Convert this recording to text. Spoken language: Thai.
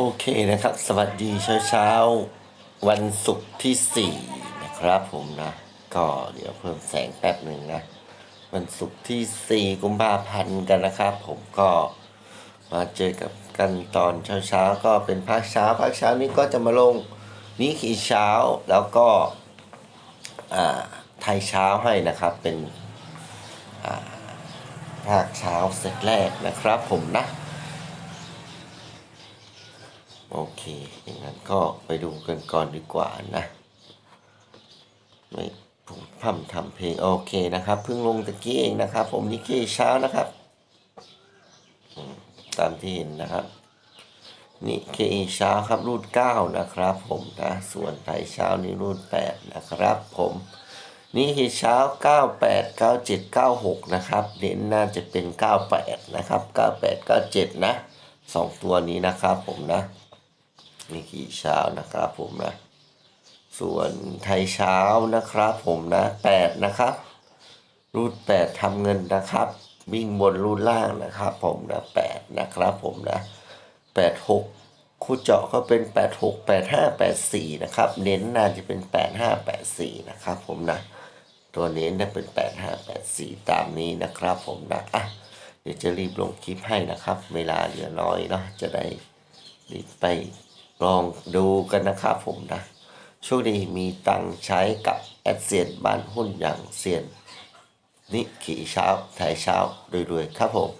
โอเคนะครับ สวัสดีเช้าเช้าๆวันศุกร์ที่ 4 นะครับผมนะ ก็เดี๋ยวเพิ่มแสงแป๊บหนึ่งนะ วันศุกร์ที่ 4 กุมภาพันธ์กันนะครับ ผมก็มาเจอกับกันตอนเช้าเช้าๆก็เป็นภาคเช้าภาคเช้านี้ก็จะมาลงนิขีเช้าแล้วก็อ่าไทยเช้าให้นะครับเป็นภาคเช้าเซตแรกนะครับผมนะ โอเค อย่างนั้นก็ไปดูกันก่อนดีกว่านะ ไม่ผมพัมทำเพลงโอเคนะครับเพิ่งลงตะกี้เองนะครับ ผมนิกกี้เช้านะครับ ตามที่เห็นนะครับนี่เคเช้าครับรูดเก้านะครับ ผมนะส่วนไทยเช้านี่รูดแปดนะครับ ผม นี่คือเช้า98 97 96นะครับเน้นน่าจะเป็น98นะครับ98 97นะสองตัวนี้นะครับผมนะ นี่ขี่เช้านะครับผมนะ ส่วนไทยเช้านะครับผมนะ8นะครับ รูด8ทำเงินนะครับ วิ่งบนรูดล่างนะครับ ผมนะ8นะครับผมนะ86คู่เจาะก็เป็น86 85 84นะครับ เน้นน่าจะเป็น85 84นะครับ ผมนะตัวเน้นเนี่ยเป็น8584ตามนี้นะครับ ผมนะอะเดี๋ยวจะรีบลงคลิปให้นะครับ เวลาเหลือน้อยเนาะจะได้รีบไป ลองดูกันนะครับผมนะช่วงนี้มีตังใช้กับแอดเซียนบ้านหุ้นอย่างเซียนนิขีเช้าไทยเช้ารวยๆครับผม